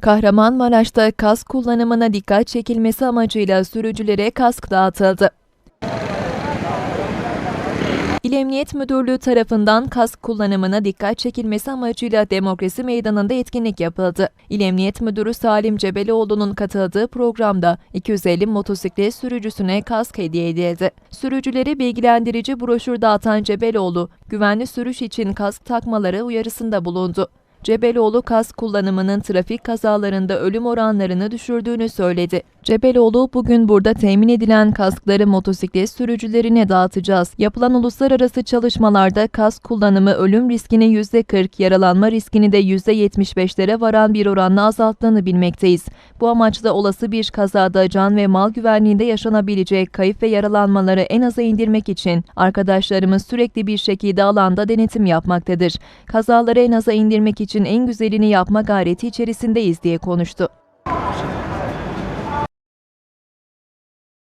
Kahramanmaraş'ta kask kullanımına dikkat çekilmesi amacıyla sürücülere kask dağıtıldı. İl Emniyet Müdürlüğü tarafından kask kullanımına dikkat çekilmesi amacıyla Demokrasi Meydanı'nda etkinlik yapıldı. İl Emniyet Müdürü Salim Cebeloğlu'nun katıldığı programda 250 motosiklet sürücüsüne kask hediye edildi. Sürücüleri bilgilendirici broşür dağıtan Cebeloğlu, güvenli sürüş için kask takmaları uyarısında bulundu. Cebeloğlu kask kullanımının trafik kazalarında ölüm oranlarını düşürdüğünü söyledi. Cebeloğlu bugün burada temin edilen kaskları motosiklet sürücülerine dağıtacağız. Yapılan uluslararası çalışmalarda kask kullanımı ölüm riskini %40, yaralanma riskini de %75'lere varan bir oranla azalttığını bilmekteyiz. Bu amaçla olası bir kazada can ve mal güvenliğinde yaşanabilecek kayıp ve yaralanmaları en aza indirmek için arkadaşlarımız sürekli bir şekilde alanda denetim yapmaktadır. Kazaları en aza indirmek için en güzelini yapma gayreti içerisindeyiz diye konuştu.